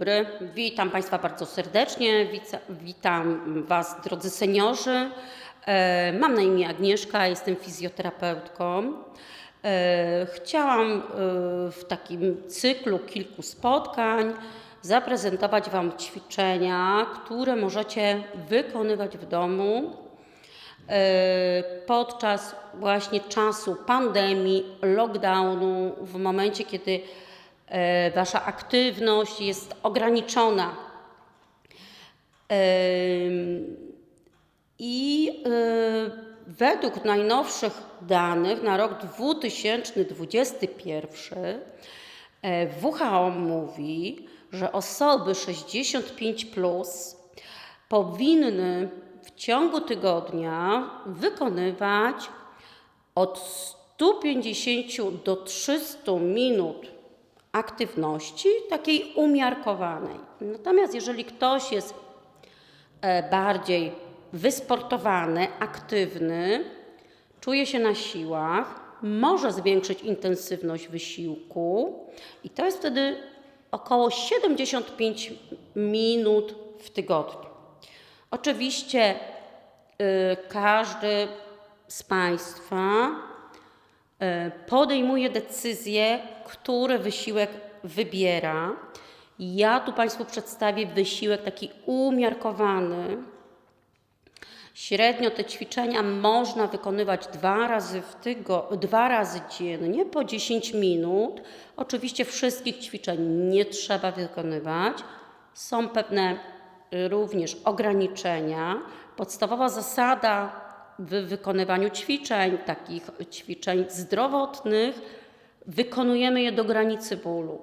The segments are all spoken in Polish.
Dobry, witam Państwa bardzo serdecznie. Witam Was, drodzy seniorzy. E, mam na imię Agnieszka, jestem fizjoterapeutką. E, chciałam e, w takim cyklu kilku spotkań zaprezentować Wam ćwiczenia, które możecie wykonywać w domu podczas właśnie czasu pandemii, lockdownu, w momencie, kiedy Wasza aktywność jest ograniczona. I e, według najnowszych danych na rok 2021 e, WHO mówi, że osoby 65 plus powinny w ciągu tygodnia wykonywać od 150 do 300 minut aktywności takiej umiarkowanej. Natomiast jeżeli ktoś jest e, bardziej wysportowany, aktywny, czuje się na siłach, może zwiększyć intensywność wysiłku i to jest wtedy około 75 minut w tygodniu. Oczywiście y, każdy z Państwa podejmuje decyzję, który wysiłek wybiera. Ja tu Państwu przedstawię wysiłek taki umiarkowany. Średnio te ćwiczenia można wykonywać dwa razy, w tygo, dwa razy dziennie po 10 minut. Oczywiście wszystkich ćwiczeń nie trzeba wykonywać. Są pewne również ograniczenia. Podstawowa zasada w wykonywaniu ćwiczeń, takich ćwiczeń zdrowotnych, wykonujemy je do granicy bólu,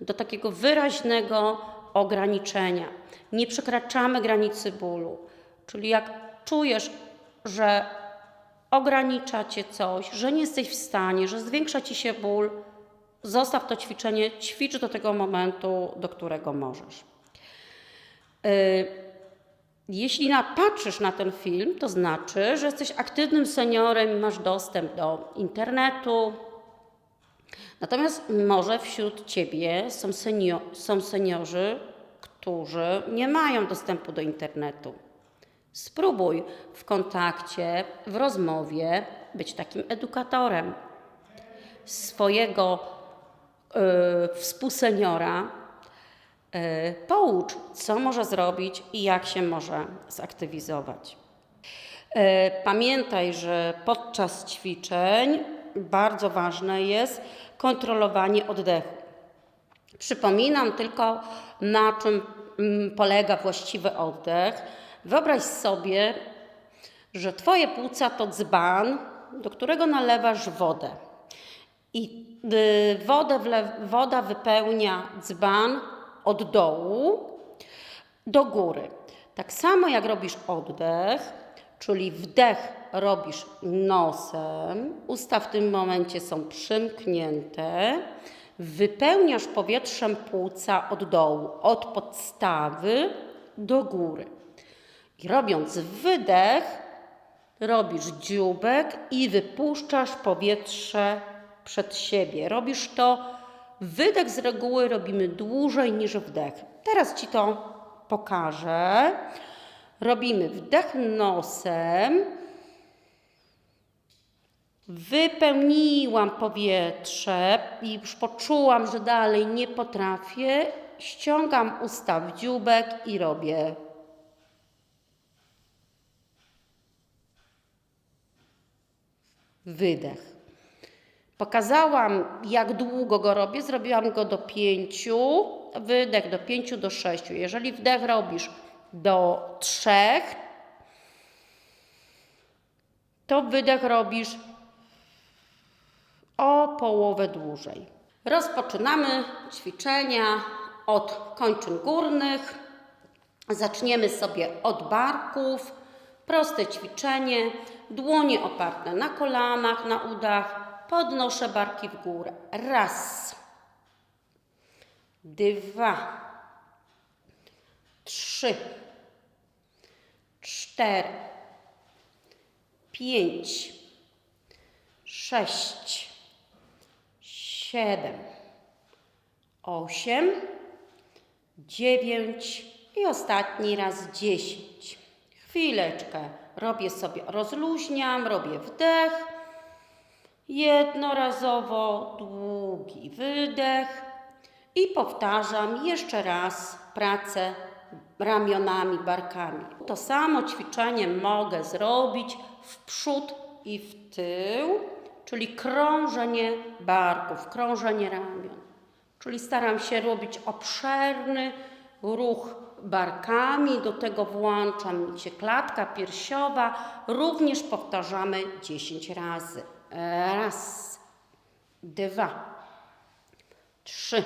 do takiego wyraźnego ograniczenia. Nie przekraczamy granicy bólu. Czyli jak czujesz, że ogranicza cię coś, że nie jesteś w stanie, że zwiększa ci się ból, zostaw to ćwiczenie, ćwicz do tego momentu, do którego możesz. Y, Jeśli patrzysz na ten film, to znaczy, że jesteś aktywnym seniorem masz dostęp do internetu. Natomiast może wśród ciebie są, senio- są seniorzy, którzy nie mają dostępu do internetu. Spróbuj w kontakcie, w rozmowie być takim edukatorem swojego y, współseniora. Y, poucz, co może zrobić i jak się może zaktywizować. Y, pamiętaj, że podczas ćwiczeń bardzo ważne jest kontrolowanie oddechu. Przypominam tylko, na czym mm, polega właściwy oddech. Wyobraź sobie, że Twoje płuca to dzban, do którego nalewasz wodę. I y, woda wypełnia dzban od dołu do góry. Tak samo jak robisz oddech, czyli wdech robisz nosem, usta w tym momencie są przymknięte, wypełniasz powietrzem płuca od dołu, od podstawy do góry. I robiąc wydech, robisz dzióbek i wypuszczasz powietrze przed siebie. Robisz to, wydech z reguły robimy dłużej niż wdech. Teraz Ci to pokażę. Robimy wdech nosem. Wypełniłam powietrze i już poczułam, że dalej nie potrafię. Ściągam usta w dzióbek i robię wydech. Pokazałam, jak długo go robię. Zrobiłam go do pięciu, wydech do pięciu, do sześciu. Jeżeli wdech robisz do trzech, to wydech robisz o połowę dłużej. Rozpoczynamy ćwiczenia od kończyn górnych. Zaczniemy sobie od barków. Proste ćwiczenie. Dłonie oparte na kolanach, na udach. Podnoszę barki w górę. Raz. Dwa. Trzy. Cztery. Pięć. Sześć. Siedem. Osiem. dziewięć i ostatni raz dziesięć. Chwileczkę. Robię sobie, rozluźniam, robię wdech. Jednorazowo długi wydech i powtarzam jeszcze raz pracę ramionami, barkami. To samo ćwiczenie mogę zrobić w przód i w tył, czyli krążenie barków, krążenie ramion. Czyli staram się robić obszerny ruch barkami, do tego włączam się klatka piersiowa, również powtarzamy 10 razy. Raz, dwa, trzy,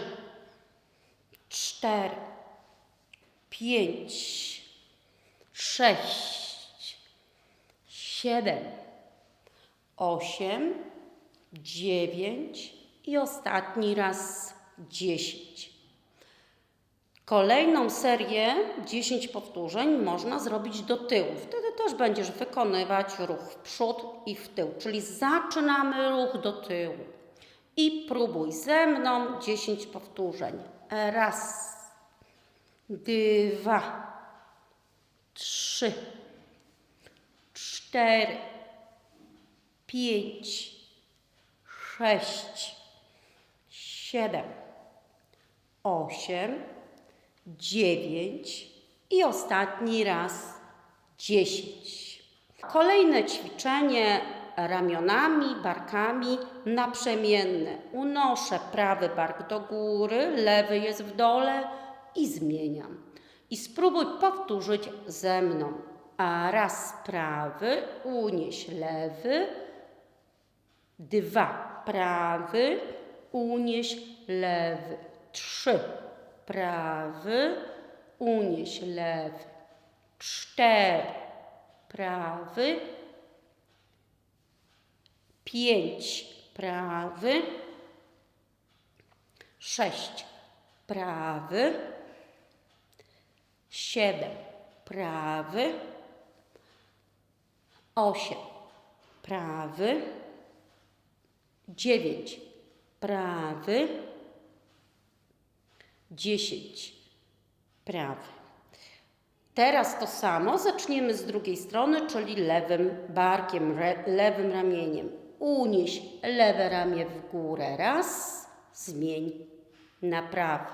cztery, pięć, sześć, siedem, osiem, dziewięć i ostatni raz dziesięć. Kolejną serię 10 powtórzeń można zrobić do tyłu. Wtedy też będziesz wykonywać ruch w przód i w tył. Czyli zaczynamy ruch do tyłu. I próbuj ze mną 10 powtórzeń. Raz, dwa, trzy, cztery, pięć, sześć, siedem, osiem, dziewięć i ostatni raz dziesięć. Kolejne ćwiczenie ramionami, barkami naprzemienne. Unoszę prawy bark do góry, lewy jest w dole i zmieniam. I spróbuj powtórzyć ze mną. A raz prawy, unieś lewy, dwa prawy, unieś lewy, trzy prawy, unieś lewy, cztery prawy, pięć prawy, sześć prawy, siedem prawy, osiem prawy, dziewięć prawy, dziesięć prawy. Teraz to samo zaczniemy z drugiej strony, czyli lewym barkiem, re, lewym ramieniem. Unieś lewe ramię w górę. Raz, zmień na prawy.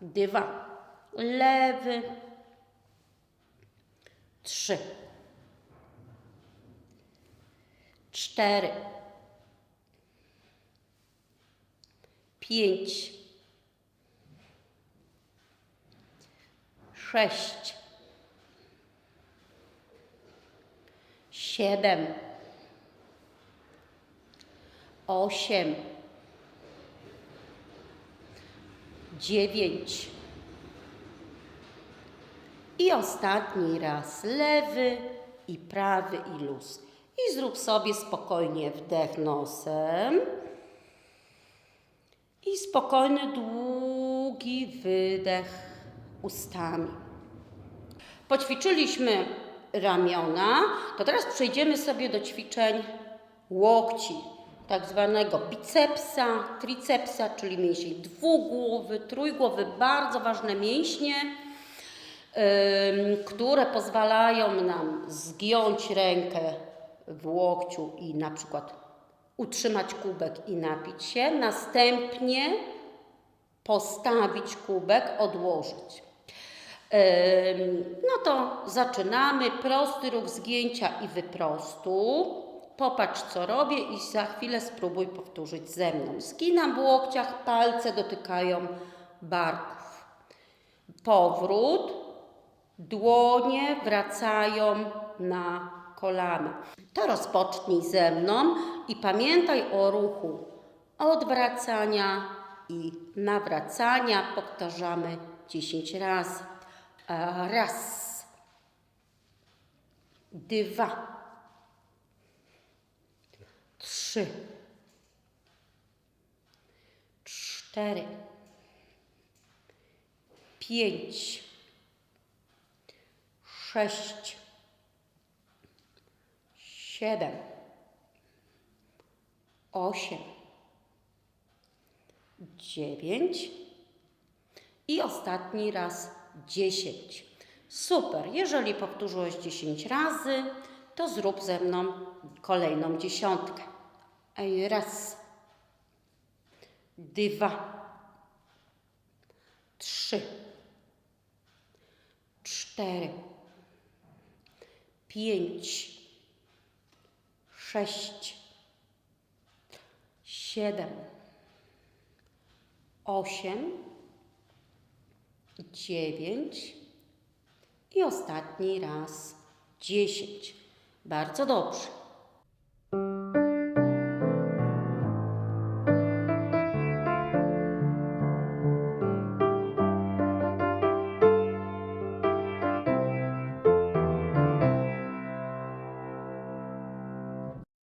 Dwa, lewy. Trzy. Cztery. Pięć. Sześć. Siedem. Osiem. Dziewięć. I ostatni raz lewy i prawy i luz. I zrób sobie spokojnie wdech nosem. I spokojny, długi wydech ustami. Poćwiczyliśmy ramiona, to teraz przejdziemy sobie do ćwiczeń łokci, tak zwanego bicepsa, tricepsa, czyli mięsień dwugłowy, trójgłowy, bardzo ważne mięśnie które pozwalają nam zgiąć rękę w łokciu i na przykład utrzymać kubek i napić się, następnie postawić kubek, odłożyć. No to zaczynamy. Prosty ruch zgięcia i wyprostu. Popatrz, co robię i za chwilę spróbuj powtórzyć ze mną. Skinam w łokciach, palce dotykają barków. Powrót, Dłonie wracają na kolana. To rozpocznij ze mną i pamiętaj o ruchu odwracania i nawracania. Powtarzamy 10 razy. Raz, dwa, trzy, cztery, pięć. Sześć, siedem, osiem, dziewięć. I ostatni raz 10. Super. Jeżeli powtórzyłeś 10 razy, to zrób ze mną kolejną dziesiątkę. Raz, dwa, trzy, cztery, pięć, sześć, siedem, osiem, dziewięć i ostatni raz dziesięć. Bardzo dobrze.